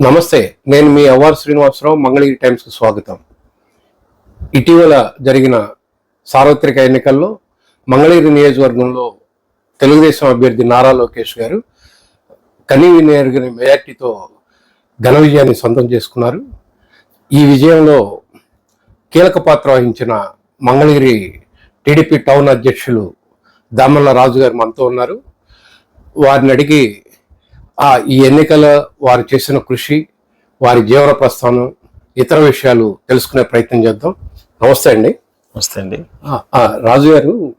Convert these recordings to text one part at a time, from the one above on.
నమస్తే నేను మీ అవ్వార్ శ్రీనివాసరావు మంగళగిరి టైమ్స్కి స్వాగతం. ఇటీవల జరిగిన సార్వత్రిక ఎన్నికల్లో మంగళగిరి నియోజకవర్గంలో తెలుగుదేశం అభ్యర్థి నారా లోకేష్ గారు కనీవి ఎరుగని మెజార్టీతో ఘన విజయాన్ని సొంతం చేసుకున్నారు. ఈ విజయంలో కీలక పాత్ర వహించిన మంగళగిరి టీడీపీ టౌన్ అధ్యక్షులు దామల్ల రాజు గారు మనతో ఉన్నారు. వారిని అడిగి ఈ ఎన్నికల వారు చేసిన కృషి వారి జీవన ప్రస్థానం ఇతర విషయాలు తెలుసుకునే ప్రయత్నం చేద్దాం. నమస్తే అండి. వస్తే అండి. రాజు గారు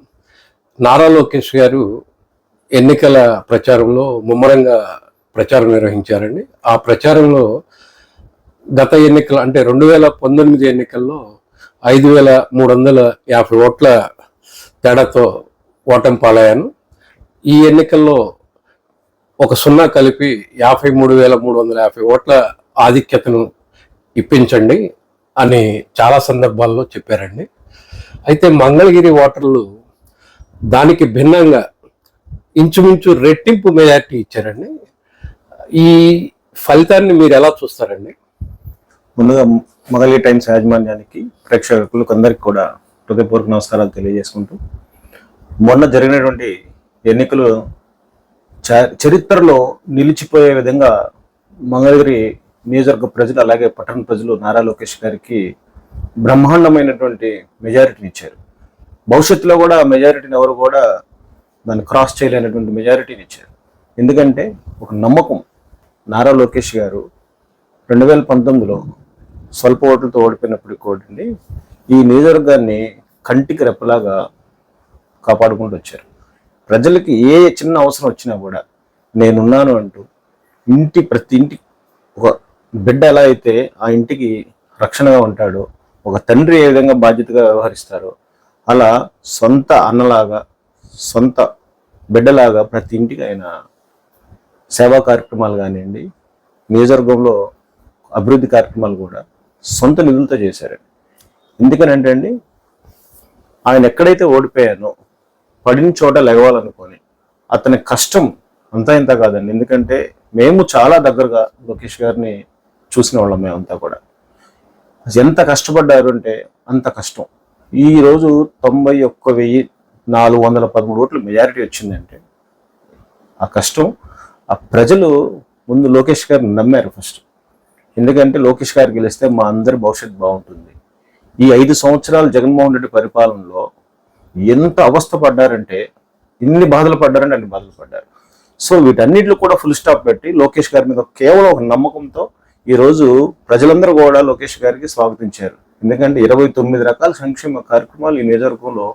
నారా లోకేష్ గారు ఎన్నికల ప్రచారంలో ముమ్మరంగా ప్రచారం నిర్వహించారండి. ఆ ప్రచారంలో గత ఎన్నికలు అంటే రెండు వేల పంతొమ్మిది ఎన్నికల్లో ఐదు వేల మూడు వందల యాభై ఓట్ల తేడాతో ఓటమి పాలయ్యాను. ఈ ఎన్నికల్లో ఒక సున్నా కలిపి యాభై మూడు వేల మూడు వందల యాభై ఓట్ల ఆధిక్యతను ఇప్పించండి అని చాలా సందర్భాల్లో చెప్పారండి. అయితే మంగళగిరి ఓటర్లు దానికి భిన్నంగా ఇంచుమించు రెట్టింపు మెజార్టీ ఇచ్చారండి. ఈ ఫలితాన్ని మీరు ఎలా చూస్తారండి? ముందుగా మొగలి టైమ్స్ యాజమాన్యానికి ప్రేక్షకులకు అందరికి కూడా హృదయపూర్వక నమస్కారాలు తెలియజేసుకుంటూ మొన్న జరిగినటువంటి ఎన్నికలు చరిత్రలో నిలిచిపోయే విధంగా మంగళగిరి నియోజకవర్గ ప్రజలు అలాగే పట్టణ ప్రజలు నారా లోకేష్ గారికి బ్రహ్మాండమైనటువంటి మెజారిటీని ఇచ్చారు. భవిష్యత్తులో కూడా మెజారిటీని ఎవరు కూడా దాన్ని క్రాస్ చేయలేనటువంటి మెజారిటీని ఇచ్చారు. ఎందుకంటే ఒక నమ్మకం నారా లోకేష్ గారు రెండు వేల పంతొమ్మిదిలో స్వల్ప ఓట్లతో ఓడిపోయినప్పుడు కూడా ఈ నియోజకవర్గాన్ని కంటికి రెప్పలాగా కాపాడుకుంటూ వచ్చారు. ప్రజలకి ఏ చిన్న అవసరం వచ్చినా కూడా నేనున్నాను అంటూ ఇంటి ప్రతి ఇంటి ఒక బిడ్డ ఎలా అయితే ఆ ఇంటికి రక్షణగా ఉంటాడో ఒక తండ్రి ఏ విధంగా బాధ్యతగా వ్యవహరిస్తారో అలా సొంత అన్నలాగా సొంత బిడ్డలాగా ప్రతి ఇంటికి ఆయన సేవా కార్యక్రమాలు కానివ్వండి నియోజకవర్గంలో అభివృద్ధి కార్యక్రమాలు కూడా సొంత నిధులతో చేశారండి. ఎందుకనంటే అండి ఆయన ఎక్కడైతే ఓడిపోయానో పడిన చోట లెగవాలనుకొని అతని కష్టం అంతా ఇంత కాదండి. ఎందుకంటే మేము చాలా దగ్గరగా లోకేష్ గారిని చూసిన వాళ్ళం మేమంతా కూడా. ఎంత కష్టపడ్డారు అంటే అంత కష్టం. ఈరోజు తొంభై ఒక్క వెయ్యి నాలుగు వందల పదమూడు ఓట్లు మెజారిటీ వచ్చిందంటే ఆ కష్టం ఆ ప్రజలు ముందు లోకేష్ గారిని నమ్మారు ఫస్ట్ ఎందుకంటే లోకేష్ గారు గెలిస్తే మా అందరి భవిష్యత్తు బాగుంటుంది. ఈ ఐదు సంవత్సరాలు జగన్మోహన్ రెడ్డి పరిపాలనలో ఎంత అవస్థ పడ్డారంటే ఇన్ని బాధలు పడ్డారంటే అన్ని బాధలు పడ్డారు. సో వీటన్నిటిలో కూడా ఫుల్ స్టాప్ పెట్టి లోకేష్ గారి మీద కేవలం ఒక నమ్మకంతో ఈరోజు ప్రజలందరూ కూడా లోకేష్ గారికి స్వాగతించారు. ఎందుకంటే ఇరవై తొమ్మిది రకాల సంక్షేమ కార్యక్రమాలు ఈ నియోజకవర్గంలో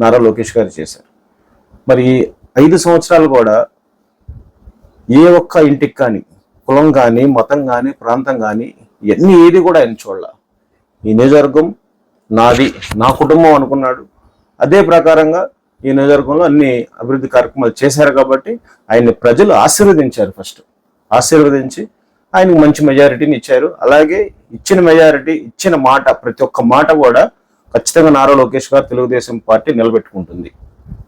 నారా లోకేష్ గారు చేశారు. మరి ఐదు సంవత్సరాలు కూడా ఏ ఒక్క ఇంటికి కానీ కులం కానీ మతం కానీ ప్రాంతం కానీ ఇవన్నీ ఏది కూడా ఆయన చూడాల. ఈ నియోజకవర్గం నాది నా కుటుంబం అనుకున్నాడు. అదే ప్రకారంగా ఈ నియోజకవర్గంలో అన్ని అభివృద్ధి కార్యక్రమాలు చేశారు కాబట్టి ఆయన్ని ప్రజలు ఆశీర్వదించారు ఫస్ట్. ఆశీర్వదించి ఆయనకు మంచి మెజారిటీని ఇచ్చారు. అలాగే ఇచ్చిన మెజారిటీ ఇచ్చిన మాట ప్రతి ఒక్క మాట కూడా ఖచ్చితంగా నారా లోకేష్ గారు తెలుగుదేశం పార్టీ నిలబెట్టుకుంటుంది.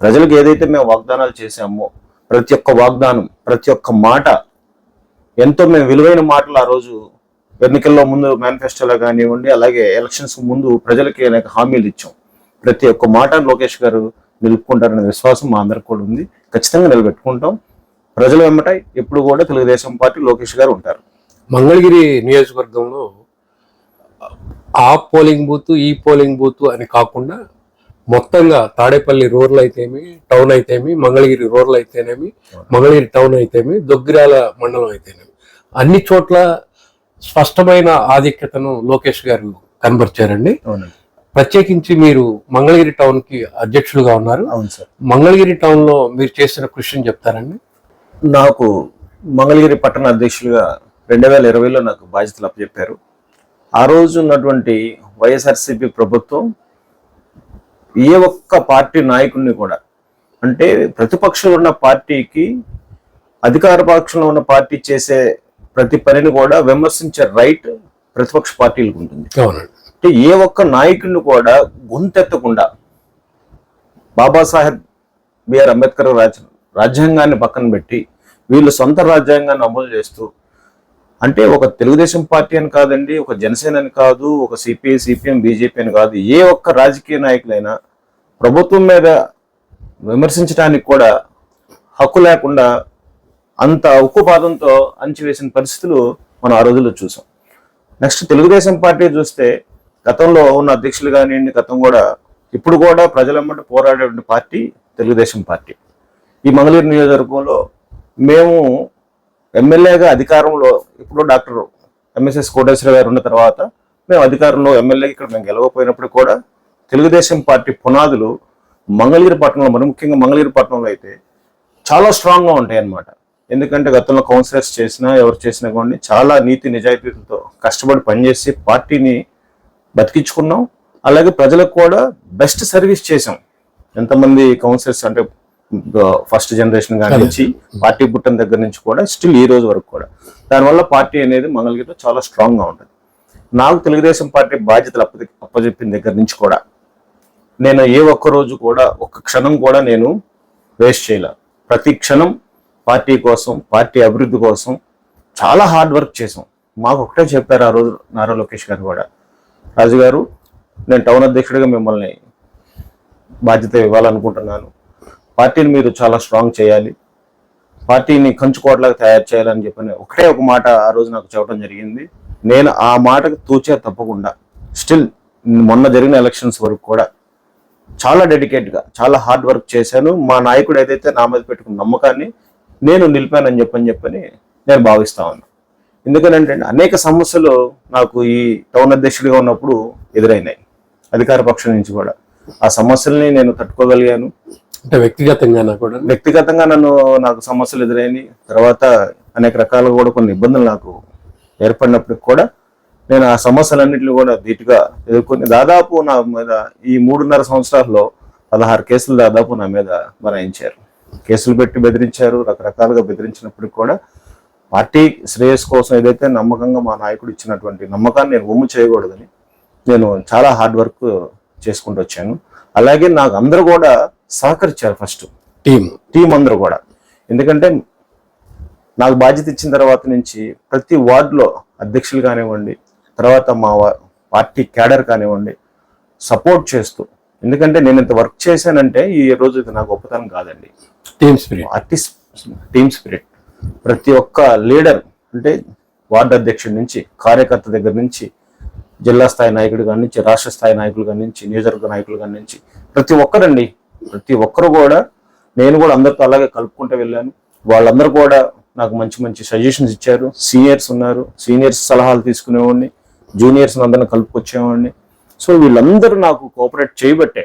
ప్రజలకు ఏదైతే మేము వాగ్దానాలు చేశామో ప్రతి ఒక్క వాగ్దానం ప్రతి ఒక్క మాట ఎంతో మేము విలువైన మాటలు ఆ రోజు ఎన్నికల్లో ముందు మేనిఫెస్టోలో కానివ్వండి అలాగే ఎలక్షన్స్ ముందు ప్రజలకి అనేక హామీలు ఇచ్చాం. ప్రతి ఒక్క మాట లోకేష్ గారు నిలుపుకుంటారనే విశ్వాసం మా అందరికి కూడా ఉంది. ఖచ్చితంగా నిలబెట్టుకుంటాం. ప్రజల వెంబట ఎప్పుడు కూడా తెలుగుదేశం పార్టీ లోకేష్ గారు ఉంటారు. మంగళగిరి నియోజకవర్గంలో ఆ పోలింగ్ బూత్ ఈ పోలింగ్ బూత్ అని కాకుండా మొత్తంగా తాడేపల్లి రూరల్ అయితేమి టౌన్ అయితేమి మంగళగిరి రూరల్ అయితేనేమి మంగళగిరి టౌన్ అయితేమి దొగ్గిరాల మండలం అయితేనేమి. అన్ని చోట్ల స్పష్టమైన ఆధిక్యతను లోకేష్ గారు కనబరిచారండి. అవునండి. ప్రత్యేకించి మీరు మంగళగిరి టౌన్కి అధ్యక్షులుగా ఉన్నారు. అవును సార్. మంగళగిరి టౌన్లో మీరు చేసిన కృషిని చెప్తారండి? నాకు మంగళగిరి పట్టణ అధ్యక్షులుగా రెండు వేల ఇరవైలో నాకు బాధ్యతలు అప్పచెప్పారు. ఆ రోజు ఉన్నటువంటి వైఎస్ఆర్సీపీ ప్రభుత్వం ఏ ఒక్క పార్టీ నాయకుడిని కూడా అంటే ప్రతిపక్షంలో ఉన్న పార్టీకి అధికార పక్షంలో ఉన్న పార్టీ చేసే ప్రతి పనిని కూడా విమర్శించే రైట్ ప్రతిపక్ష పార్టీలకు ఉంటుంది. అవునండి. అంటే ఏ ఒక్క నాయకుడిని కూడా గొంతెత్తకుండా బాబాసాహెబ్ బిఆర్ అంబేద్కర్ రాజ రాజ్యాంగాన్ని పక్కన పెట్టి వీళ్ళు సొంత రాజ్యాంగాన్ని అమలు చేస్తూ అంటే ఒక తెలుగుదేశం పార్టీ అని కాదండి ఒక జనసేన అని కాదు ఒక సిపిఐ సిపిఎం బీజేపీ అని కాదు ఏ ఒక్క రాజకీయ నాయకులైనా ప్రభుత్వం మీద విమర్శించడానికి కూడా హక్కు లేకుండా అంత ఉక్కుపాదంతో అంచివేసిన పరిస్థితులు మనం ఆ రోజుల్లో చూసాం. నెక్స్ట్ తెలుగుదేశం పార్టీ చూస్తే గతంలో ఉన్న అధ్యక్షులు కానివ్వండి గతం కూడా ఇప్పుడు కూడా ప్రజలమ్మట పోరాడేటువంటి పార్టీ తెలుగుదేశం పార్టీ. ఈ మంగళూరు నియోజకవర్గంలో మేము ఎమ్మెల్యేగా అధికారంలో ఇప్పుడు డాక్టర్ ఎంఎస్ఎస్ కోటేశ్వర గారు ఉన్న తర్వాత మేము అధికారంలో ఎమ్మెల్యే ఇక్కడ మేము గెలవకపోయినప్పుడు కూడా తెలుగుదేశం పార్టీ పునాదులు మంగళగిరి పట్టణంలో మరి ముఖ్యంగా మంగళగిరి పట్టణంలో అయితే చాలా స్ట్రాంగ్గా ఉంటాయి అన్నమాట ఎందుకంటే గతంలో కౌన్సిలర్స్ చేసినా ఎవరు చేసినా కానీ చాలా నీతి నిజాయితీలతో కష్టపడి పనిచేసి పార్టీని బతికించుకున్నాం. అలాగే ప్రజలకు కూడా బెస్ట్ సర్వీస్ చేసాం ఎంతమంది కౌన్సిలర్స్ అంటే ఫస్ట్ జనరేషన్ కాడి నుంచి పార్టీ పుట్టిన దగ్గర నుంచి కూడా స్టిల్ ఈ రోజు వరకు కూడా. దానివల్ల పార్టీ అనేది మంగళగిరిలో చాలా స్ట్రాంగ్గా ఉంటుంది. నాకు తెలుగుదేశం పార్టీ బాధ్యతలు అప్ప అప్పచెప్పిన దగ్గర నుంచి కూడా నేను ఏ ఒక్క రోజు కూడా ఒక్క క్షణం కూడా నేను వేస్ట్ చేయలే. ప్రతి క్షణం పార్టీ కోసం పార్టీ అభివృద్ధి కోసం చాలా హార్డ్ వర్క్ చేసాం మాకు ఒకటే చెప్పారు ఆ రోజు నారా లోకేష్ గారు కూడా. రాజు గారు నేను టౌన్ అధ్యక్షుడిగా మిమ్మల్ని బాధ్యత ఇవ్వాలనుకుంటున్నాను. పార్టీని మీరు చాలా స్ట్రాంగ్ చేయాలి. పార్టీని కంచుకోవట్లాగా తయారు చేయాలని చెప్పిన ఒకటే ఒక మాట ఆ రోజు నాకు చెప్పడం జరిగింది. నేను ఆ మాటకు తూచే తప్పకుండా స్టిల్ మొన్న జరిగిన ఎలక్షన్స్ వరకు కూడా చాలా డెడికేట్గా చాలా హార్డ్ వర్క్ చేశాను. మా నాయకుడు ఏదైతే నా మీద పెట్టుకున్న నమ్మకాన్ని నేను నిలిపానని చెప్పని చెప్పని నేను భావిస్తా ఉన్నాను ఎందుకంటే అనేక సమస్యలు నాకు ఈ టౌన్ అధ్యక్షుడిగా ఉన్నప్పుడు ఎదురైనాయి అధికార పక్షం నుంచి కూడా. ఆ సమస్యల్ని నేను తట్టుకోగలిగాను. అంటే వ్యక్తిగతంగా కూడా? వ్యక్తిగతంగా నన్ను నాకు సమస్యలు ఎదురైనాయి. తర్వాత అనేక రకాలుగా కూడా కొన్ని ఇబ్బందులు నాకు ఏర్పడినప్పటికి కూడా నేను ఆ సమస్యలన్నింటినీ కూడా ధీటుగా ఎదుర్కొని దాదాపు నా మీద ఈ మూడున్నర సంవత్సరాల్లో పదహారు కేసులు దాదాపు నా మీద బనాయించారు. కేసులు పెట్టి బెదిరించారు రకరకాలుగా బెదిరించినప్పటికి కూడా పార్టీ శ్రేయస్ కోసం ఏదైతే నమ్మకంగా మా నాయకుడు ఇచ్చినటువంటి నమ్మకాన్ని నేను ఒమ్ము చేయకూడదని నేను చాలా హార్డ్ వర్క్ చేసుకుంటూ వచ్చాను. అలాగే నాకు అందరూ కూడా సహకరించారు ఫస్ట్. టీం టీం అందరూ కూడా. ఎందుకంటే నాకు బాధ్యత ఇచ్చిన తర్వాత నుంచి ప్రతి వార్డులో అధ్యక్షులు కానివ్వండి తర్వాత మా పార్టీ క్యాడర్ కానివ్వండి సపోర్ట్ చేస్తూ. ఎందుకంటే నేను ఇంత వర్క్ చేశానంటే ఈ రోజు ఇది నా గొప్పతనం కాదండి. Team spirit. Artist team spirit. ప్రతి ఒక్క లీడర్ అంటే వార్డు అధ్యక్షుడి నుంచి కార్యకర్త దగ్గర నుంచి జిల్లా స్థాయి నాయకుడి కాడి నుంచి రాష్ట్ర స్థాయి నాయకులు కాడి నుంచి నియోజకవర్గ నాయకులు కాడి నుంచి ప్రతి ఒక్కరండి ప్రతి ఒక్కరు కూడా నేను కూడా అందరితో అలాగే కలుపుకుంటూ వెళ్ళాను. వాళ్ళందరూ కూడా నాకు మంచి మంచి సజెషన్స్ ఇచ్చారు. సీనియర్స్ ఉన్నారు. సీనియర్స్ సలహాలు తీసుకునేవాడిని. జూనియర్స్ అందరిని కలుపుకొచ్చేవాడిని. సో వీళ్ళందరూ నాకు కోఆపరేట్ చేయబట్టే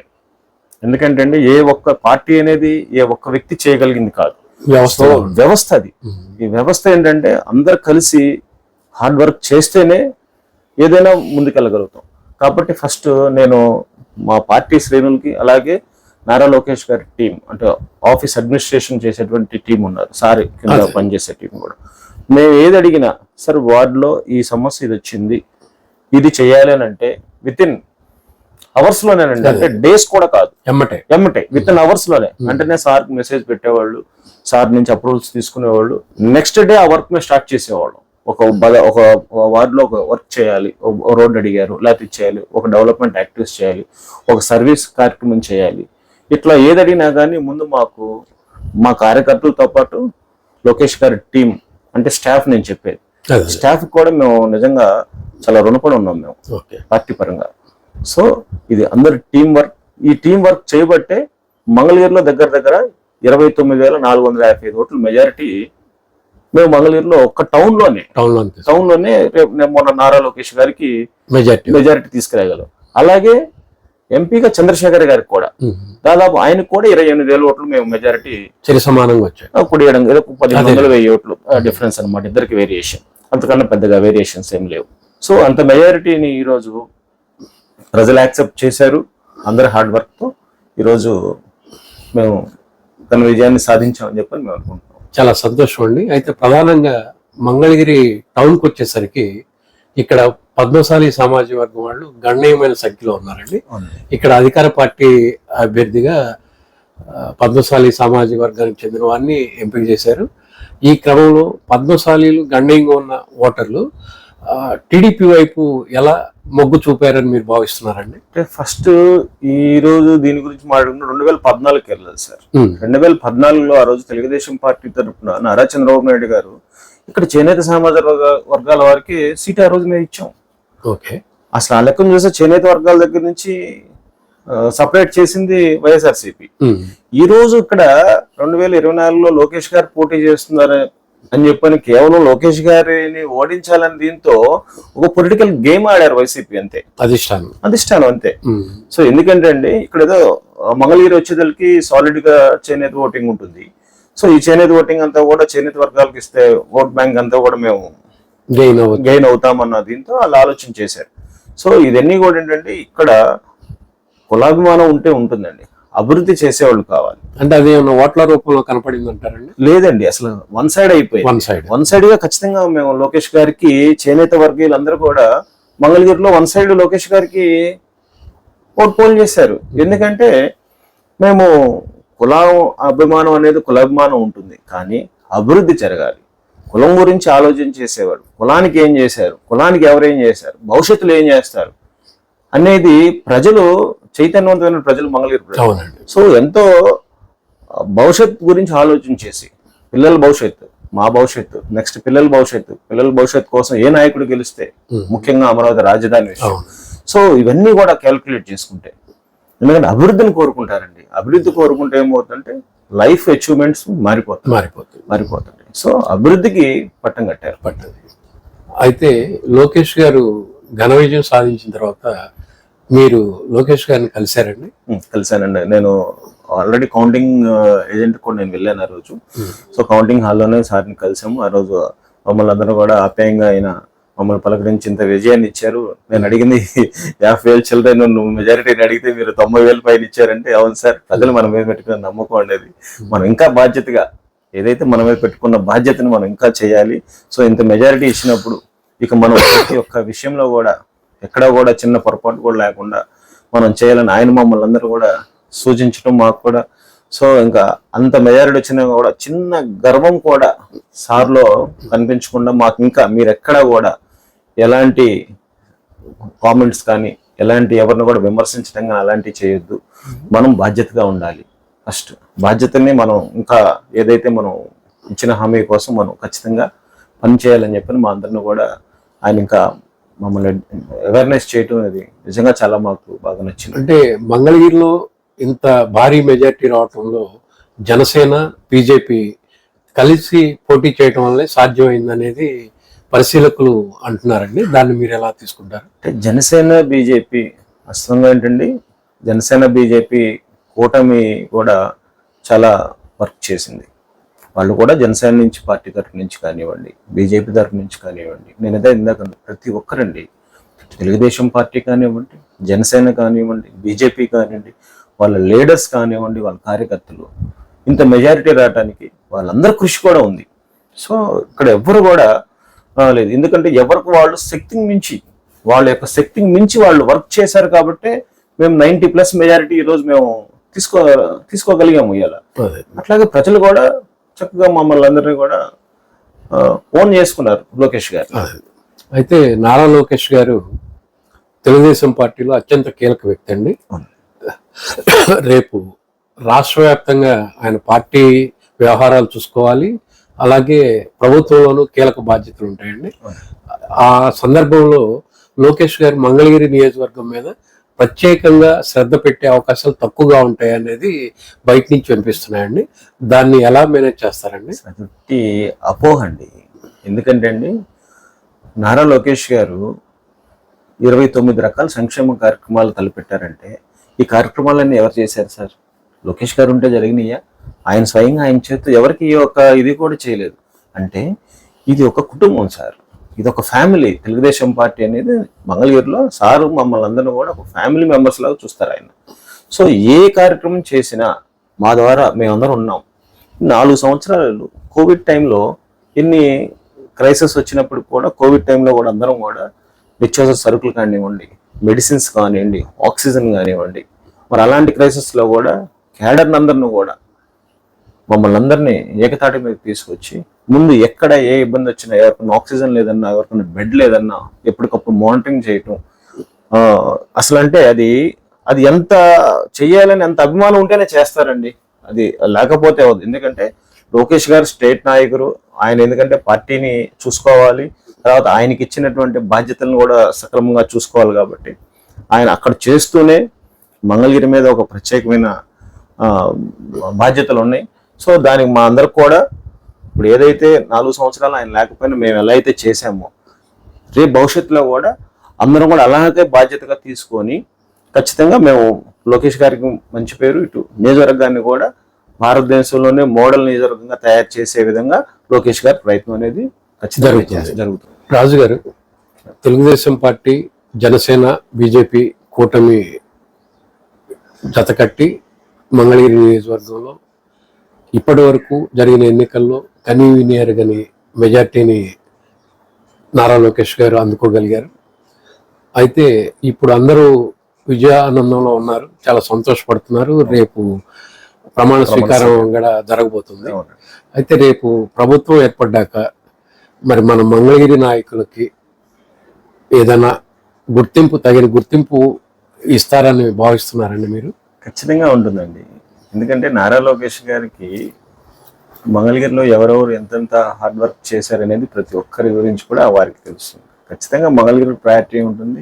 ఎందుకంటే అండి ఏ ఒక్క పార్టీ అనేది ఏ ఒక్క వ్యక్తి చేయగలిగింది కాదు. వ్యవస్థ వ్యవస్థ అది. ఈ వ్యవస్థ ఏంటంటే అందరు కలిసి హార్డ్ వర్క్ చేస్తేనే ఏదైనా ముందుకెళ్ళగలుగుతాం. కాబట్టి ఫస్ట్ నేను మా పార్టీ శ్రేణులకి అలాగే నారా లోకేష్ గారి టీం అంటే ఆఫీస్ అడ్మినిస్ట్రేషన్ చేసేటువంటి టీం ఉన్నారు. సారీ కింద. పనిచేసే టీం కూడా. మేము ఏది అడిగినా సార్ వార్డులో ఈ సమస్య ఇది వచ్చింది ఇది చేయాలి అని అంటే విత్ ఇన్ అవర్స్ లోనేనండి అంటే డేస్ కూడా కాదు. ఎమ్మటే. ఎమ్మటే. విత్ ఇన్ అవర్స్లోనే. వెంటనే సార్ మెసేజ్ పెట్టేవాళ్ళు. సార్ నుంచి అప్రూవల్స్ తీసుకునేవాళ్ళు. నెక్స్ట్ డే ఆ వర్క్ మేము స్టార్ట్ చేసేవాళ్ళం. ఒక బద- ఒక వార్డ్లో ఒక వర్క్ చేయాలి ఒక రోడ్ అడిగారు లేకపోతే చేయాలి ఒక డెవలప్మెంట్ యాక్టివిటీస్ చేయాలి ఒక సర్వీస్ కార్యక్రమం చేయాలి. ఇట్లా ఏది అడిగినా కానీ ముందు మాకు మా కార్యకర్తలతో పాటు లోకేష్ గారి టీం అంటే స్టాఫ్ నేను చెప్పేది. స్టాఫ్ కూడా మేము నిజంగా చాలా రుణపడి ఉన్నాం మేము పార్టీ పరంగా. సో ఇది అందరు టీం వర్క్ ఈ టీం వర్క్ చేయబట్టే మంగళగిరిలో దగ్గర దగ్గర ఇరవై తొమ్మిది వేల నాలుగు వందల యాభై ఐదు ఓట్ల మెజారిటీ మేము మంగళగిరిలో ఒక్క టౌన్లోనే టౌన్ టౌన్లోనే రేపు నేను మొన్న నారా లోకేష్ గారికి మెజార్టీ మెజారిటీ తీసుకురాగలం. అలాగే ఎంపీగా చంద్రశేఖర్ గారికి కూడా. దాదాపు ఆయనకు కూడా ఇరవై ఎనిమిది వేల ఓట్లు మేము మెజారిటీ సరి సమానంగా వచ్చాయి. కుడియడం ఏదో పదిహేను. వందల వెయ్యి ఓట్లు డిఫరెన్స్ అన్నమాట. ఇద్దరికి వేరియేషన్ అంతకన్నా పెద్దగా వేరియేషన్స్ ఏం లేవు. సో అంత మెజారిటీని ఈరోజు ప్రజలు యాక్సెప్ట్ చేశారు. అందరి హార్డ్ వర్క్తో ఈరోజు మేము తన విజయాన్ని సాధించామని చెప్పని మేము అనుకుంటున్నాం. చాలా సంతోషం అండి. అయితే ప్రధానంగా మంగళగిరి టౌన్కి వచ్చేసరికి ఇక్కడ పద్మశాలి సామాజిక వర్గం వాళ్ళు గణనీయమైన సంఖ్యలో ఉన్నారండి. ఇక్కడ అధికార పార్టీ అభ్యర్థిగా పద్మశాలి సామాజిక వర్గానికి చెందిన వారిని ఎంపిక చేశారు. ఈ క్రమంలో పద్మశాలీలు గణనీయంగా ఉన్న ఓటర్లు టీడీపీ వైపు ఎలా మొగ్గు చూపారని మీరు భావిస్తున్నారండి? అంటే ఫస్ట్ ఈ రోజు దీని గురించి మాట్లాడుకుంటే రెండు వేల పద్నాలుగుకి వెళ్ళదు సార్. రెండు వేల పద్నాలుగులో ఆ రోజు తెలుగుదేశం పార్టీ తరఫున నారా చంద్రబాబు నాయుడు గారు ఇక్కడ చేనేత సమాజ వర్గ- వర్గాల వారికి సీట్ ఆ రోజు మేము ఇచ్చాం. ఓకే. అసలు ఆ లెక్కను చూస్తే చేనేత వర్గాల దగ్గర నుంచి సపరేట్ చేసింది వైఎస్ఆర్సీపీ. ఈ రోజు ఇక్కడ రెండు వేల ఇరవై నాలుగులో లోకేష్ గారు పోటీ చేస్తున్నారు అని చెప్పని కేవలం లోకేష్ గారిని ఓడించాలని దీంతో ఒక పొలిటికల్ గేమ్ ఆడారు వైసీపీ అంతే. అధిష్టానం. అధిష్టానం అంతే. సో ఎందుకంటే అండి ఇక్కడ ఏదో మంగళగిరి వచ్చేదలకి సాలిడ్గా చేనేత ఓటింగ్ ఉంటుంది. సో ఈ చేనేత ఓటింగ్ అంతా కూడా చేనేత వర్గాలకు ఇస్తే ఓట్ బ్యాంక్ అంతా కూడా మేము గెయిన్ గెయిన్ అవుతామన్న దీంతో వాళ్ళు ఆలోచన చేశారు. సో ఇవన్నీ కూడా ఏంటంటే ఇక్కడ కులాభిమానం ఉంటే ఉంటుందండి. అభివృద్ధి చేసేవాళ్ళు కావాలి. అంటే అది ఏమన్నా ఓట్ల రూపంలో కనపడింది అంటారండి? లేదండి అసలు వన్ సైడ్ అయిపోయింది. One side. వన్ సైడ్గా ఖచ్చితంగా మేము లోకేష్ గారికి చేనేత వర్గీయులందరూ కూడా మంగళగిరిలో వన్ సైడ్ లోకేష్ గారికి ఓట్ పోల్ చేశారు. ఎందుకంటే మేము కులం అభిమానం అనేది కులాభిమానం ఉంటుంది. కానీ అభివృద్ధి జరగాలి. కులం గురించి ఆలోచన చేసేవాడు. కులానికి ఏం చేశారు? కులానికి ఎవరేం చేశారు? భవిష్యత్తులో ఏం చేస్తారు? అనేది ప్రజలు చైతన్యవంతమైన ప్రజలు మంగళగిరి సో ఎంతో భవిష్యత్ గురించి ఆలోచన చేసి పిల్లల భవిష్యత్తు మా భవిష్యత్తు నెక్స్ట్ పిల్లల భవిష్యత్తు పిల్లల భవిష్యత్తు కోసం ఏ నాయకుడు గెలిస్తే. ముఖ్యంగా అమరావతి రాజధాని విషయం. సో ఇవన్నీ కూడా క్యాల్కులేట్ చేసుకుంటే ఎందుకంటే అభివృద్ధిని కోరుకుంటారండి. అభివృద్ధి కోరుకుంటే ఏమవుతుందంటే లైఫ్ అచీవ్మెంట్స్ మారిపోతాయి. మారిపోతుంది మారిపోతుంటాయి సో అభివృద్ధికి పట్టం కట్టారు. పట్టది. అయితే లోకేష్ గారు ఘన విజయం సాధించిన తర్వాత మీరు లోకేష్ గారిని కలిశారండి? కలిశానండి. నేను ఆల్రెడీ కౌంటింగ్ ఏజెంట్ కూడా నేను వెళ్ళాను ఆ రోజు. సో కౌంటింగ్ హాల్లోనే సార్ని కలిసాము ఆ రోజు మమ్మల్ని అందరూ కూడా ఆప్యాయంగా ఆయన మమ్మల్ని పలకరించి ఇంత విజయాన్ని ఇచ్చారు. నేను అడిగింది యాభై వేలు చిల్లర నువ్వు మెజారిటీని అడిగితే మీరు తొంభై వేలు పైన ఇచ్చారంటే అవును సార్ ప్రజలు మన మీద పెట్టుకున్న నమ్మకం అనేది మనం ఇంకా బాధ్యతగా ఏదైతే మన మీద పెట్టుకున్న బాధ్యతను మనం ఇంకా చేయాలి. సో ఇంత మెజారిటీ ఇచ్చినప్పుడు ఇక మనం ప్రతి ఒక్క విషయంలో కూడా ఎక్కడ కూడా చిన్న పొరపాటు కూడా లేకుండా మనం చేయాలని ఆయన మమ్మల్ని అందరూ కూడా సూచించడం మాకు కూడా. సో ఇంకా అంత మెజారిటీ వచ్చినా కూడా చిన్న గర్వం కూడా సార్లో కనిపించకుండా మాకు ఇంకా మీరు ఎక్కడ కూడా ఎలాంటి కామెంట్స్ కానీ ఎలాంటి ఎవరిని కూడా విమర్శించడం కానీ అలాంటివి చేయొద్దు. మనం బాధ్యతగా ఉండాలి. ఫస్ట్ బాధ్యతని మనం ఇంకా ఏదైతే మనం ఇచ్చిన హామీ కోసం మనం ఖచ్చితంగా పని చేయాలని చెప్పని మా అందరిని కూడా ఆయన ఇంకా మమ్మల్ని అవేర్నెస్ చేయటం అనేది నిజంగా చాలా మాకు బాగా నచ్చింది. అంటే మంగళగిరిలో ఇంత భారీ మెజారిటీ రావటంలో జనసేన బీజేపీ కలిసి పోటీ చేయటం వల్లే సాధ్యమైంది అనేది పరిశీలకులు అంటున్నారండి. దాన్ని మీరు ఎలా తీసుకుంటారు? అంటే జనసేన బీజేపీ వాస్తవంగా ఏంటండి? జనసేన బీజేపీ కూటమి కూడా చాలా వర్క్ చేసింది. వాళ్ళు కూడా జనసేన నుంచి పార్టీ తరఫు నుంచి కానివ్వండి బీజేపీ తరఫు నుంచి కానివ్వండి నేను అదే ఇందాక ప్రతి ఒక్కరండి తెలుగుదేశం పార్టీ కానివ్వండి జనసేన కానివ్వండి బీజేపీ కానివ్వండి వాళ్ళ లీడర్స్ కానివ్వండి వాళ్ళ కార్యకర్తలు ఇంత మెజారిటీ రావడానికి వాళ్ళందరి కృషి కూడా ఉంది. సో ఇక్కడ ఎవ్వరు కూడా లేదు ఎందుకంటే ఎవరికి వాళ్ళు శక్తిని మించి వాళ్ళ యొక్క శక్తిని మించి వాళ్ళు వర్క్ చేశారు కాబట్టి మేము నైంటీ ప్లస్ మెజారిటీ ఈరోజు మేము తీసుకో తీసుకోగలిగాము ఇవాళ అట్లాగే ప్రజలు కూడా చక్కగా మమ్మల్ని అందరినీ కూడా ఓన్ చేసుకున్నారు లోకేష్ గారు. అయితే నారా లోకేష్ గారు తెలుగుదేశం పార్టీలో అత్యంత కీలక వ్యక్తి అండి. రేపు రాష్ట్ర వ్యాప్తంగా ఆయన పార్టీ వ్యవహారాలు చూసుకోవాలి. అలాగే ప్రభుత్వంలోనూ కీలక బాధ్యతలు ఉంటాయండి. ఆ సందర్భంలో లోకేష్ గారు మంగళగిరి నియోజకవర్గం మీద ప్రత్యేకంగా శ్రద్ధ పెట్టే అవకాశాలు తక్కువగా ఉంటాయి అనేది బయట నుంచి వినిపిస్తున్నాయండి. దాన్ని ఎలా మేనేజ్ చేస్తారండి? అదొట్టి అపోహ అండి. ఎందుకంటే అండి నారా లోకేష్ గారు ఇరవై తొమ్మిది రకాల సంక్షేమ కార్యక్రమాలు తలపెట్టారంటే ఈ కార్యక్రమాలన్నీ ఎవరు చేశారు సార్? లోకేష్ గారు ఉంటే జరిగినాయా? ఆయన స్వయంగా ఆయన చేత ఎవరికి ఈ ఒక ఇది కూడా చేయలేదు. అంటే ఇది ఒక కుటుంబం సార్. ఇది ఒక ఫ్యామిలీ. తెలుగుదేశం పార్టీ అనేది మంగళగిరిలో సారు మమ్మల్ని అందరినీ కూడా ఒక ఫ్యామిలీ మెంబర్స్ లాగా చూస్తారు ఆయన. సో ఏ కార్యక్రమం చేసినా మా ద్వారా మేమందరం ఉన్నాం. నాలుగు సంవత్సరాలు కోవిడ్ టైంలో ఎన్ని క్రైసిస్ వచ్చినప్పుడు కూడా కోవిడ్ టైంలో కూడా అందరం కూడా నిత్యావసర సరుకులు కానివ్వండి మెడిసిన్స్ కానివ్వండి ఆక్సిజన్ కానివ్వండి మరి అలాంటి క్రైసిస్లో కూడా క్యాడర్ని అందరిని కూడా మమ్మల్ని అందరినీ ఏకతాటి మీద తీసుకొచ్చి ముందు ఎక్కడ ఏ ఇబ్బంది వచ్చినా ఎవరికైనా ఆక్సిజన్ లేదన్నా ఎవరికైనా బెడ్ లేదన్నా ఎప్పటికప్పుడు మానిటరింగ్ చేయటం అసలు అంటే అది అది ఎంత చెయ్యాలని ఎంత అభిమానం ఉంటేనే చేస్తారండి. అది లేకపోతే అవ్వదు. ఎందుకంటే లోకేష్ గారు స్టేట్ నాయకుడు ఆయన ఎందుకంటే పార్టీని చూసుకోవాలి తర్వాత ఆయనకి ఇచ్చినటువంటి బాధ్యతలను కూడా సక్రమంగా చూసుకోవాలి కాబట్టి ఆయన అక్కడ చేస్తూనే మంగళగిరి మీద ఒక ప్రత్యేకమైన బాధ్యతలు ఉన్నాయి. సో దానికి మా అందరికి కూడా ఇప్పుడు ఏదైతే నాలుగు సంవత్సరాలు ఆయన లేకపోయినా మేము ఎలా అయితే చేశామో రేపు భవిష్యత్తులో కూడా అందరం కూడా అలాగే బాధ్యతగా తీసుకొని ఖచ్చితంగా మేము లోకేష్ గారికి మంచి పేరు ఇటు నియోజకవర్గాన్ని కూడా భారతదేశంలోనే మోడల్ నియోజకవర్గంగా తయారు చేసే విధంగా లోకేష్ గారి ప్రయత్నం అనేది ఖచ్చితంగా. జరుగుతుంది రాజు గారు తెలుగుదేశం పార్టీ జనసేన బీజేపీ కూటమి జతకట్టి మంగళగిరి నియోజకవర్గంలో ఇప్పటి వరకు జరిగిన ఎన్నికల్లో కనీ వినియరగని మెజార్టీని నారా లోకేష్ గారు అందుకోగలిగారు. అయితే ఇప్పుడు అందరూ విజయానందంలో ఉన్నారు. చాలా సంతోషపడుతున్నారు. రేపు ప్రమాణ స్వీకారం కూడా జరగబోతుంది. అయితే రేపు ప్రభుత్వం ఏర్పడ్డాక మరి మన మంగళగిరి నాయకులకి ఏదైనా గుర్తింపు తగిన గుర్తింపు ఇస్తారని భావిస్తున్నారండి మీరు? ఖచ్చితంగా ఉంటుందండి. ఎందుకంటే నారా లోకేష్ గారికి మంగళగిరిలో ఎవరెవరు ఎంతెంత హార్డ్ వర్క్ చేశారనేది ప్రతి ఒక్కరి గురించి కూడా వారికి తెలుస్తుంది. ఖచ్చితంగా మంగళగిరి ప్రయారిటీ ఉంటుంది.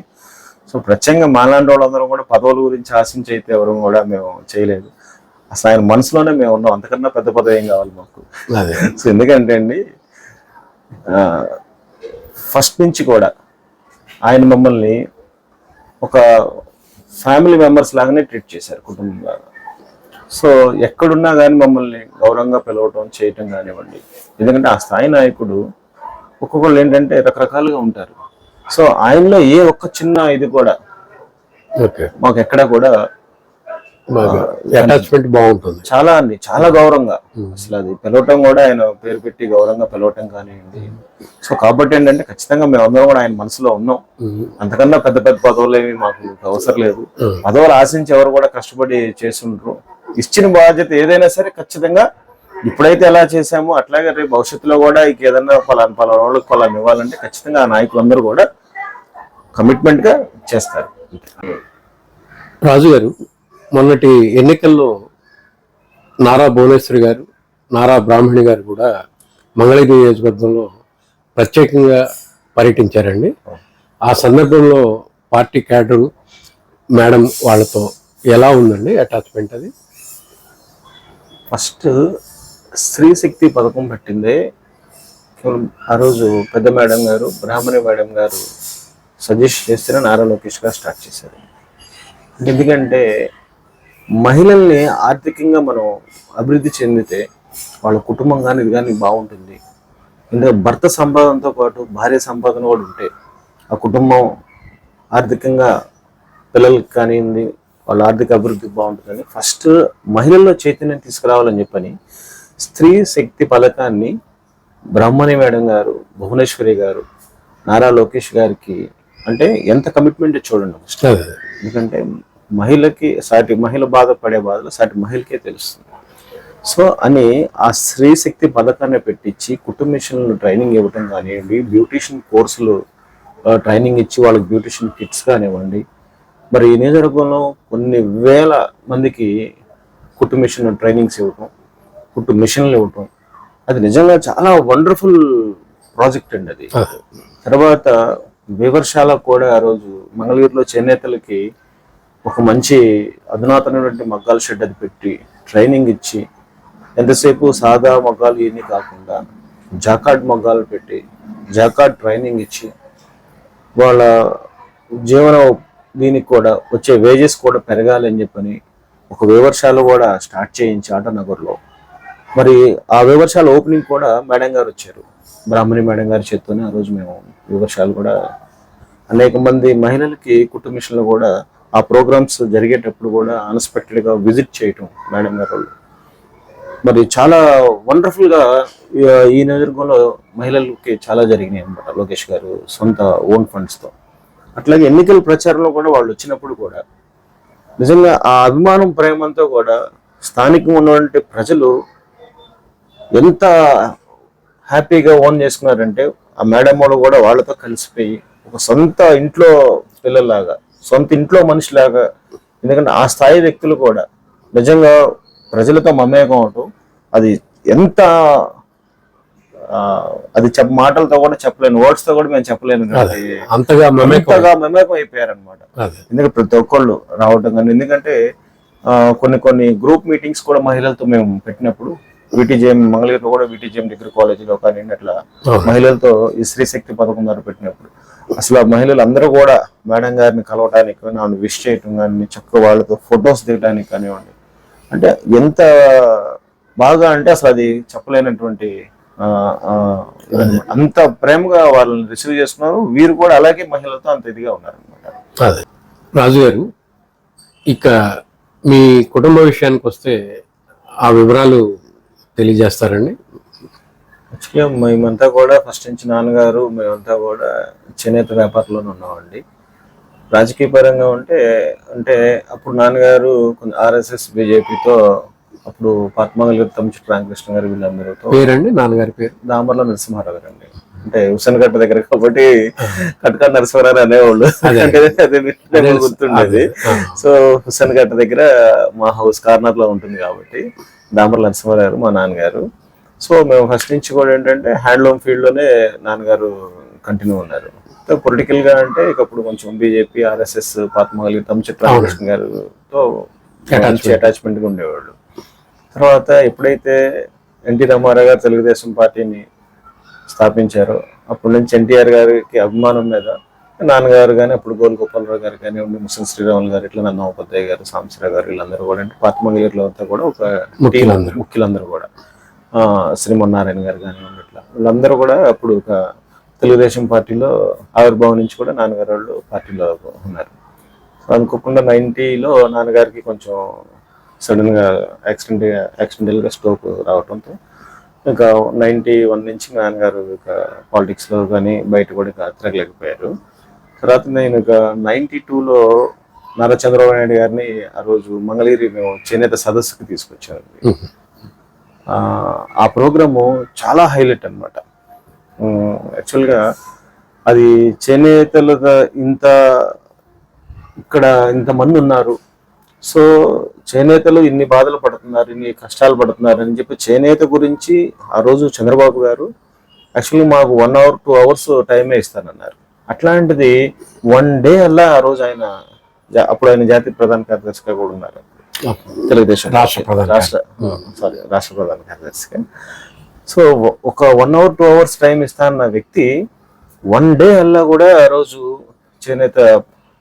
సో ప్రత్యేకంగా మాలాంటి వాళ్ళందరం కూడా పదవుల గురించి ఆశించి అయితే ఎవరు కూడా మేము చేయలేదు. అసలు ఆయన మనసులోనే మేము ఉన్నాం. అంతకన్నా పెద్ద పదవి ఏం కావాలి మాకు? అదే. సో ఎందుకంటే అండి ఫస్ట్ నుంచి కూడా ఆయన మమ్మల్ని ఒక ఫ్యామిలీ మెంబర్స్ లాగానే ట్రీట్ చేశారు కుటుంబం లాగా. సో ఎక్కడున్నా కానీ మమ్మల్ని గౌరవంగా పిలవటం చేయటం కానివ్వండి. ఎందుకంటే ఆ స్థాయి నాయకుడు ఒక్కొక్కళ్ళు ఏంటంటే రకరకాలుగా ఉంటారు. సో ఆయనలో ఏ ఒక్క చిన్న ఇది కూడా మాకు ఎక్కడా కూడా అటాచ్మెంట్ బాగుంటుంది. చాలా అండి. చాలా గౌరవంగా. అసలు అది పిలవటం కూడా ఆయన పేరు పెట్టి గౌరవంగా పిలవటం కానివ్వండి. సో కాబట్టి ఏంటంటే ఖచ్చితంగా మేమందరం కూడా ఆయన మనసులో ఉన్నాం. ఉమ్. అంతకన్నా పెద్ద పెద్ద పదవులు ఏమి మాకు అవసరం లేదు. పదవులు ఆశించి ఎవరు కూడా కష్టపడి చేస్తుంటారు ఇచ్చిన బాధ్యత ఏదైనా సరే ఖచ్చితంగా ఇప్పుడైతే ఎలా చేశామో అట్లాగే రేపు భవిష్యత్తులో కూడా ఇక ఏదన్నా పలానా పలానా వాళ్ళకి పలానా ఇవ్వాలంటే ఖచ్చితంగా ఆ నాయకులందరూ కూడా కమిట్మెంట్గా చేస్తారు. రాజు గారు మొన్నటి ఎన్నికల్లో నారా భువనేశ్వరి గారు నారా బ్రాహ్మణి గారు కూడా మంగళగిరి నియోజకవర్గంలో ప్రత్యేకంగా పర్యటించారండి. ఆ సందర్భంలో పార్టీ క్యాడరు మేడం వాళ్ళతో ఎలా ఉందండి అటాచ్మెంట్ అది? ఫస్ట్ స్త్రీ శక్తి పథకం పెట్టిందే కేవలం ఆ రోజు పెద్ద మేడం గారు బ్రాహ్మణి మేడం గారు సజెస్ట్ చేస్తే నారా లోకేష్ గారు స్టార్ట్ చేశారు. ఎందుకంటే మహిళల్ని ఆర్థికంగా మనం అభివృద్ధి చెందితే వాళ్ళ కుటుంబం కానీ ఇది కానీ బాగుంటుంది. ఎందుకంటే భర్త సంపాదనతో పాటు భార్య సంపాదన కూడా ఉంటే ఆ కుటుంబం ఆర్థికంగా పిల్లలకి కానివ్వండి వాళ్ళ ఆర్థిక అభివృద్ధి బాగుంటుందని ఫస్ట్ మహిళల్లో చైతన్యం తీసుకురావాలని చెప్పని స్త్రీ శక్తి పథకాన్ని బ్రహ్మణి మేడం గారు భువనేశ్వరి గారు నారా లోకేష్ గారికి అంటే ఎంత కమిట్మెంట్ చూడండి ఎందుకంటే మహిళకి సాటి మహిళ బాధపడే బాధలు సాటి మహిళకే తెలుస్తుంది. సో అని ఆ స్త్రీ శక్తి పథకాన్ని పెట్టించి కుటుంబిషన్లు ట్రైనింగ్ ఇవ్వటం కానివ్వండి బ్యూటిషియన్ కోర్సులు ట్రైనింగ్ ఇచ్చి వాళ్ళకి బ్యూటిషియన్ కిట్స్ కానివ్వండి మరి ఈ నియోజకవర్గంలో కొన్ని వేల మందికి కుట్టు మిషన్ ట్రైనింగ్స్ ఇవ్వటం కుట్టు మిషన్లు ఇవ్వటం అది నిజంగా చాలా వండర్ఫుల్ ప్రాజెక్ట్ అండి అది. తర్వాత వివర్శాల కూడా ఆ రోజు మంగళగిరిలో చేనేతలకి ఒక మంచి అధునాతనటువంటి మగ్గాల షెడ్ అది పెట్టి ట్రైనింగ్ ఇచ్చి ఎంతసేపు సాదా మగ్గాలు ఇవన్నీ కాకుండా జాకాడ్ మగ్గాలు పెట్టి జాకాడ్ ట్రైనింగ్ ఇచ్చి వాళ్ళ జీవన దీనికి కూడా వచ్చే వేజెస్ కూడా పెరగాలి అని చెప్పని ఒక వివర్శాల కూడా స్టార్ట్ చేయించి ఆటనగర్లో మరి ఆ వివర్శాల ఓపెనింగ్ కూడా మేడం గారు వచ్చారు. బ్రాహ్మణి మేడం గారి చేత్తోనే ఆ రోజు మేము వివర్శాలు కూడా అనేక మంది మహిళలకి కుటుంబ మిషన్లు కూడా ఆ ప్రోగ్రామ్స్ జరిగేటప్పుడు కూడా అన్ఎక్స్పెక్టెడ్గా విజిట్ చేయటం మేడం గారు వాళ్ళు. మరి చాలా వండర్ఫుల్గా ఈ- నియోజకవర్గంలో మహిళలకి చాలా జరిగినాయి అనమాట లోకేష్ గారు సొంత ఓన్ ఫండ్స్తో అట్లాగే ఎన్నికల ప్రచారంలో కూడా వాళ్ళు వచ్చినప్పుడు కూడా నిజంగా ఆ అభిమానం ప్రేమంతో కూడా స్థానికంగా ఉన్నటువంటి ప్రజలు ఎంత హ్యాపీగా ఓన్ చేసుకున్నారంటే ఆ మేడం వాళ్ళు కూడా వాళ్ళతో కలిసిపోయి ఒక సొంత ఇంట్లో పిల్లల్లాగా సొంత ఇంట్లో మనిషిలాగా ఎందుకంటే ఆ స్థాయి వ్యక్తులు కూడా నిజంగా ప్రజలతో మమేకం అవటం అది ఎంత అది చెప్ మాటలతో కూడా చెప్పలేను వర్డ్స్తో కూడా మేము చెప్పలేను. అంతగా మమేకం అంతగా మమేకం అయిపోయారనమాట ఎందుకంటే ప్రతి ఒక్కళ్ళు రావటం కానీ ఎందుకంటే కొన్ని కొన్ని గ్రూప్ మీటింగ్స్ కూడా మహిళలతో మేము పెట్టినప్పుడు విటిజేఎం మంగళగిరిలో కూడా విటిజేఎం డిగ్రీ కాలేజీలో కానీ అట్లా. మహిళలతో ఈ స్త్రీ శక్తి పథకం ద్వారా పెట్టినప్పుడు అసలు ఆ మహిళలు అందరూ కూడా మేడం గారిని కలవటానికి కానీ ఆమెను విష్ చేయటం కానీ చక్కగా వాళ్ళతో ఫొటోస్ దిగడానికి కానివ్వండి అంటే ఎంత బాగా అంటే అసలు అది చెప్పలేనటువంటి. అంత ప్రేమగా వాళ్ళని రిసీవ్ చేసుకున్నారు వీరు కూడా అలాగే మహిళలతో అంత ఇదిగా ఉన్నారు అనమాట అదే. రాజు గారు ఇక మీ కుటుంబ విషయానికి వస్తే ఆ వివరాలు తెలియజేస్తారండి. యాక్చువల్గా మేమంతా కూడా ఫస్ట్ నుంచి నాన్నగారు మేమంతా కూడా చేనేత వ్యాపారంలోనే ఉన్నామండి. రాజకీయ పరంగా ఉంటే అంటే అప్పుడు నాన్నగారు కొంచెం ఆర్ఎస్ఎస్ బీజేపీతో అప్పుడు పద్మగల్ తమ్మిచెట్టు రామకృష్ణ గారు వీళ్ళందరితో పేరండి? నాన్నగారి పేరు? దామర్లో నరసింహారావు గారు అండి. అంటే హుసేన్ గట్ట దగ్గర కాబట్టి కట్కా నరసింహారావు అనేవాళ్ళు. అంటే గుర్తుండేది. సో హుస్సేన్ గట్ట దగ్గర మా హౌస్ కార్నర్లో ఉంటుంది కాబట్టి దామర్ల నరసింహారావు గారు మా నాన్నగారు. సో మేము ఫస్ట్ నుంచి కూడా ఏంటంటే హ్యాండ్లూమ్ ఫీల్డ్లోనే నాన్నగారు కంటిన్యూ ఉన్నారు. పొలిటికల్గా అంటే ఇక అప్పుడు కొంచెం బీజేపీ ఆర్ఎస్ఎస్ పాత్మగలి తమ్మిచెట్టు రామకృష్ణ గారితో మంచి అటాచ్మెంట్గా ఉండేవాళ్ళు. తర్వాత ఎప్పుడైతే ఎన్టీ రామారావు గారు తెలుగుదేశం పార్టీని స్థాపించారో అప్పటి నుంచి ఎన్టీఆర్ గారికి అభిమానం మీద నాన్నగారు కానీ అప్పుడు గోల్ గోపాలరావు గారు కానివ్వండి ముస్లిం శ్రీరాములు గారు ఇట్లా నన్న ఉపాధ్యాయ గారు సాంబశివరావు గారు వీళ్ళందరూ కూడా అంటే పాత్మగిరిలో అంతా కూడా ఒక ముఖ్యులందరూ. ముఖ్యులందరూ కూడా. శ్రీమన్నారాయణ గారు కానివ్వండి ఇట్లా. వీళ్ళందరూ కూడా అప్పుడు ఒక తెలుగుదేశం పార్టీలో ఆవిర్భావం నుంచి కూడా నాన్నగారు వాళ్ళు పార్టీలో ఉన్నారు. సో అనుకోకుండా నైంటీలో నాన్నగారికి కొంచెం సడన్గా యాక్సిడెంట్ యాక్సిడెంటల్గా స్ట్రోక్ రావడంతో ఇంకా నైంటీ వన్ నుంచి నాన్నగారు ఇక పాలిటిక్స్లో కానీ బయట కూడా ఇక తిరగలేకపోయారు. తర్వాత నేను ఇక నైంటీ టూలో నారా చంద్రబాబు నాయుడు గారిని ఆ రోజు మంగళగిరి మేము చేనేత సదస్సుకి. ఆ, ఆ ప్రోగ్రాము చాలా హైలైట్ అనమాట యాక్చువల్గా అది చేనేతలు ఇంత ఇక్కడ ఇంతమంది ఉన్నారు. సో చేనేతలు ఇన్ని బాధలు పడుతున్నారు ఇన్ని కష్టాలు పడుతున్నారు అని చెప్పి చేనేత గురించి ఆ రోజు చంద్రబాబు గారు యాక్చువల్లీ మాకు వన్ అవర్ టూ అవర్స్ టైమే ఇస్తానన్నారు. అట్లాంటిది వన్ డే అలా ఆ రోజు ఆయన అప్పుడు ఆయన జాతీయ ప్రధాన కార్యదర్శిగా కూడా ఉన్నారు. తెలుగుదేశం రాష్ట్ర ప్రధాన రాష్ట్ర సారీ రాష్ట్ర ప్రధాన కార్యదర్శిగా. సో ఒక one hour two hours time ఇస్తా అన్న వ్యక్తి వన్ డే అల్లా కూడా ఆ రోజు చేనేత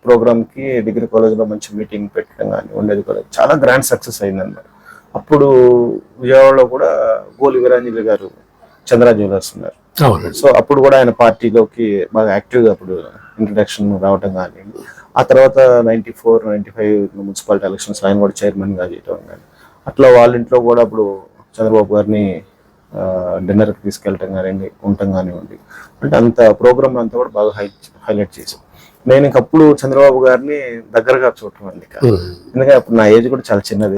ప్రోగ్రామ్కి డిగ్రీ కాలేజ్లో మంచి మీటింగ్ పెట్టడం కానీ ఉండేది కూడా చాలా గ్రాండ్ సక్సెస్ అయిందన్నమాట. అప్పుడు విజయవాడలో కూడా గోలి వీరాంజలి గారు చంద్ర జ్యువెలర్స్ ఉన్నారు. సో అప్పుడు కూడా ఆయన పార్టీలోకి బాగా యాక్టివ్గా అప్పుడు ఇంట్రడక్షన్ రావటం కానీ ఆ తర్వాత ninety four ninety five municipality elections ఆయన కూడా చైర్మన్గా చేయటం కానీ అట్లా వాళ్ళ ఇంట్లో కూడా అప్పుడు చంద్రబాబు గారిని డిన్నర్కి తీసుకెళ్ళటం కానివ్వండి ఉండటం కానివ్వండి అంటే అంత ప్రోగ్రామ్ అంతా కూడా బాగా హై హైలైట్ చేసాం నేను ఇంకప్పుడు చంద్రబాబు గారిని దగ్గరగా చూడటం అండి. ఎందుకంటే అప్పుడు నా ఏజ్ కూడా చాలా చిన్నది.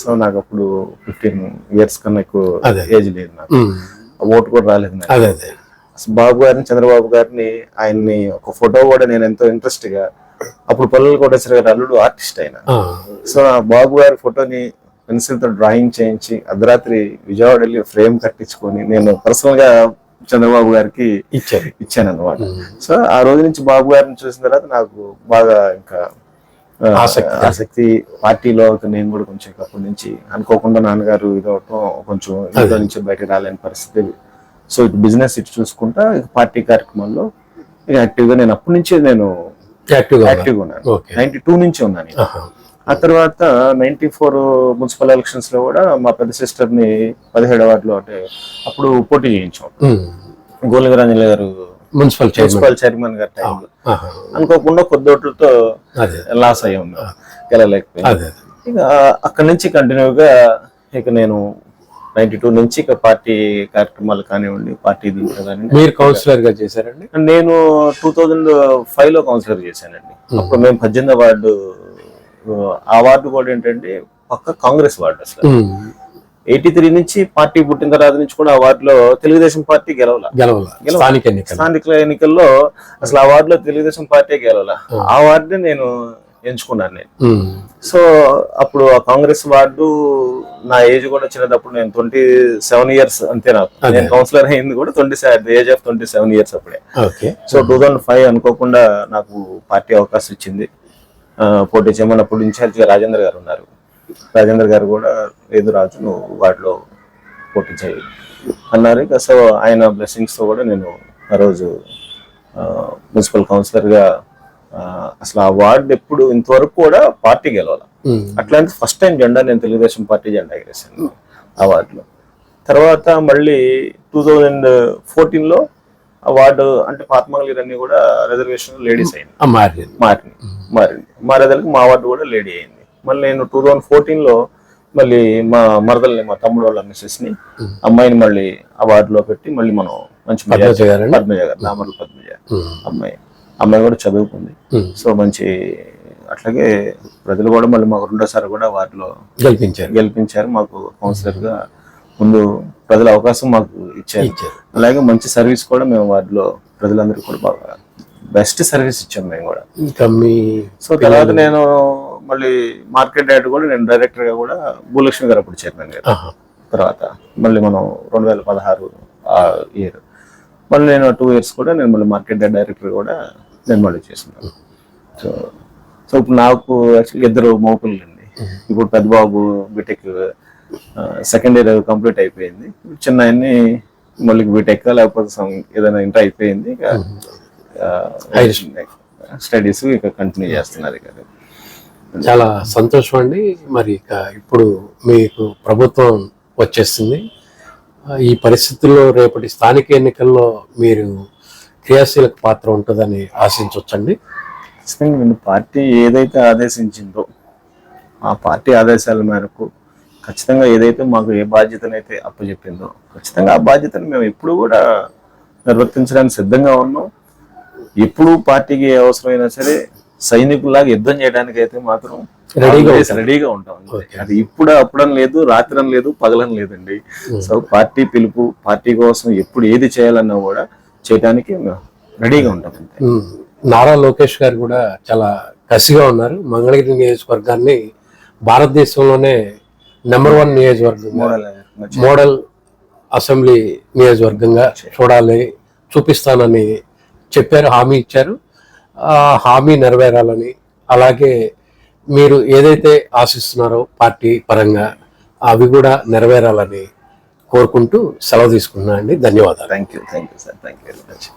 సో నాకు అప్పుడు ఫిఫ్టీన్ ఇయర్స్ కన్నా ఎక్కువ. ఏజ్ లేదు నాకు. ఓటు కూడా రాలేదు నాకు బాబు గారిని చంద్రబాబు గారిని ఆయన్ని ఒక ఫోటో కూడా నేను ఎంతో ఇంట్రెస్ట్గా అప్పుడు పల్లెలు కోటేశ్వర గారు అల్లుడు ఆర్టిస్ట్ ఆయన. సో ఆ బాబు గారి ఫోటోని పెన్సిల్తో డ్రాయింగ్ చేయించి అర్ధరాత్రి విజయవాడ వెళ్ళి ఫ్రేమ్ కట్టించుకొని నేను పర్సనల్గా చంద్రబాబు గారికి ఇచ్చారు ఇచ్చాను అనమాట. సో ఆ రోజు నుంచి బాబు గారిని చూసిన తర్వాత నాకు బాగా ఇంకా ఆసక్తి. ఆసక్తి పార్టీలో నేను కూడా కొంచెం అప్పటి నుంచి అనుకోకుండా నాన్నగారు ఇదవటం కొంచెం ఇంట్లో నుంచి బయటకు రాలేని పరిస్థితి సో ఇటు బిజినెస్ ఇటు చూసుకుంటా పార్టీ కార్యక్రమాల్లో ఇక యాక్టివ్గా నేను అప్పటి నుంచే నేను యాక్టివ్గా ఉన్నారు. యాక్టివ్గా ఉన్నాను నైన్టీ టూ నుంచి ఉన్నాను. ఆ తర్వాత నైన్టీ ఫోర్ మున్సిపల్ ఎలక్షన్స్లో కూడా మా పెద్ద సిస్టర్ని పదిహేడు వార్డులో అంటే అప్పుడు పోటీ చేయించాం. ఉమ్. గోలింగరాంజలి గారు మున్సిపల్ మున్సిపల్ చైర్మన్ గారి టైంలో ఆహా. అనుకోకుండా కొద్దిోట్లతో అదే. లాస్ అయ్యాం మేము. గెలలేకపోయాం అదే ఇక అక్కడి నుంచి కంటిన్యూగా ఇక నేను నైన్టీ టూ నుంచి ఇక పార్టీ కార్యక్రమాలు కానివ్వండి పార్టీ మీరు కౌన్సిలర్గా చేశారండి? నేను టూ థౌజండ్ ఫైవ్లో కౌన్సిలర్ చేశానండి అప్పుడు మేము పద్దెనిమిది వార్డు ఆ వార్డు కూడా ఏంటంటే పక్క కాంగ్రెస్ వార్డు అసలు. ఎయిటీ త్రీ నుంచి పార్టీ పుట్టిన తర్వాత నుంచి కూడా ఆ వార్డులో తెలుగుదేశం పార్టీ గెలవల. స్థానిక ఎన్నికలు. స్థానిక ఎన్నికల్లో అసలు ఆ వార్డులో తెలుగుదేశం పార్టీ గెలవల. ఆ. వార్డుని నేను ఎంచుకున్నాను నేను. సో అప్పుడు ఆ కాంగ్రెస్ వార్డు నా ఏజ్ కూడా చిన్నదప్పుడు నేను ట్వంటీ సెవెన్ ఇయర్స్ అంతే నాకు. నేను కౌన్సిలర్ అయింది కూడా twenty age of twenty seven years అప్పుడే. సో టూ థౌజండ్ ఫైవ్ అనుకోకుండా నాకు పార్టీ అవకాశం ఇచ్చింది. పోటీ చేయమని అప్పుడు ఇన్ఛార్జిగా రాజేంద్ర గారు ఉన్నారు. రాజేంద్ర గారు కూడా లేదు రాజు నువ్వు వాటిలో పోటీ చేయి అన్నారు. ఇక సో ఆయన blessings తో కూడా నేను ఆ రోజు మున్సిపల్ కౌన్సిలర్గా అసలు ఆ వార్డు ఎప్పుడు ఇంతవరకు కూడా పార్టీ గెలవాలి. అట్లాంటి ఫస్ట్ టైం జెండా నేను తెలుగుదేశం పార్టీ జెండా ఎగరేసాను ఆ వార్డులో. తర్వాత మళ్ళీ టూ థౌజండ్ ఫోర్టీన్లో వార్డు అంటే పాత్మగలి అన్ని కూడా రిజర్వేషన్ లేడీస్ అయింది మారింది. మారింది. మారింది. మారేదలకి మా వార్డు కూడా లేడీ అయింది. మళ్ళీ నేను టూ థౌజండ్ ఫోర్టీన్లో మళ్ళీ మా మరదల్ని మా తమ్ముడు వాళ్ళ మిస్సెస్ని అమ్మాయిని మళ్ళీ ఆ వార్డులో పెట్టి మళ్ళీ మనం మంచి పద్మజ గారు నామర్ల పద్మజ అమ్మాయి. అమ్మాయి కూడా చదువుకుంది. సో మంచి అట్లాగే ప్రజలు కూడా మళ్ళీ మాకు రెండోసారి కూడా వాటిలో గెలిపించారు. గెలిపించారు. మాకు కౌన్సిలర్గా ముందు ప్రజల అవకాశం మాకు ఇచ్చారు. అలాగే మంచి సర్వీస్ కూడా మేము వాటిలో ప్రజలందరికీ కూడా బాగా బెస్ట్ సర్వీస్ ఇచ్చాం మేము కూడా. ఇంకా మీ సో తర్వాత నేను మళ్ళీ మార్కెట్ డైరెక్టర్ కూడా నేను డైరెక్టర్గా కూడా భూలక్ష్మి గారు అప్పుడు చైర్మన్ గారు. తర్వాత మళ్ళీ మనం రెండు వేల పదహారు ఇయర్ మళ్ళీ నేను టూ ఇయర్స్ కూడా నేను మళ్ళీ మార్కెట్ డైరెక్టర్ కూడా నేను మళ్ళీ చేస్తున్నాను. సో సో ఇప్పుడు నాకు యాక్చువల్లీ ఇద్దరు మౌపిల్లు అండి ఇప్పుడు పెద్ద బాబు B Tech second year complete అయిపోయింది. చిన్న ఆయన్ని మళ్ళీ బీటెక్ లేకపోతే ఏదైనా ఇంటర్ అయిపోయింది. ఇక స్టడీస్ ఇక కంటిన్యూ చేస్తున్నారు ఇక చాలా సంతోషం అండి. మరి ఇక ఇప్పుడు మీకు ప్రభుత్వం వచ్చేస్తుంది ఆ, ఈ పరిస్థితుల్లో రేపటి స్థానిక ఎన్నికల్లో మీరు క్రియాశీలక పాత్ర ఉంటుందని ఆశించవచ్చండి. ఖచ్చితంగా నేను పార్టీ ఏదైతే ఆదేశించిందో ఆ పార్టీ ఆదేశాల మేరకు ఖచ్చితంగా ఏదైతే మాకు ఏ బాధ్యతనైతే అప్పచెప్పిందో ఖచ్చితంగా ఆ బాధ్యతను మేము ఎప్పుడు కూడా నిర్వర్తించడానికి సిద్ధంగా ఉన్నాం. ఎప్పుడు పార్టీకి ఏ అవసరమైనా సరే సైనికుల్లాగా యుద్ధం చేయడానికి అయితే మాత్రం రెడీగా రెడీగా ఉంటాం. అది ఇప్పుడు అప్పుడని లేదు రాత్రని లేదు పగలని లేదండి. సో పార్టీ పిలుపు పార్టీ కోసం ఎప్పుడు ఏది చేయాలన్నా కూడా చేయడానికి మేము రెడీగా ఉంటాం ఉమ్, నారా లోకేష్ గారు కూడా చాలా కసిగా ఉన్నారు. మంగళగిరి నియోజకవర్గాన్ని భారతదేశంలోనే నెంబర్ వన్ నియోజకవర్గంగా మోడల్. అసెంబ్లీ నియోజకవర్గంగా చూడాలి చూపిస్తానని చెప్పారు హామీ ఇచ్చారు. ఆ హామీ నెరవేరాలని అలాగే మీరు ఏదైతే ఆశిస్తున్నారో పార్టీ పరంగా అవి కూడా నెరవేరాలని కోరుకుంటూ సెలవు తీసుకున్నా అండి ధన్యవాదాలు. Thank you thank you sir thank you very much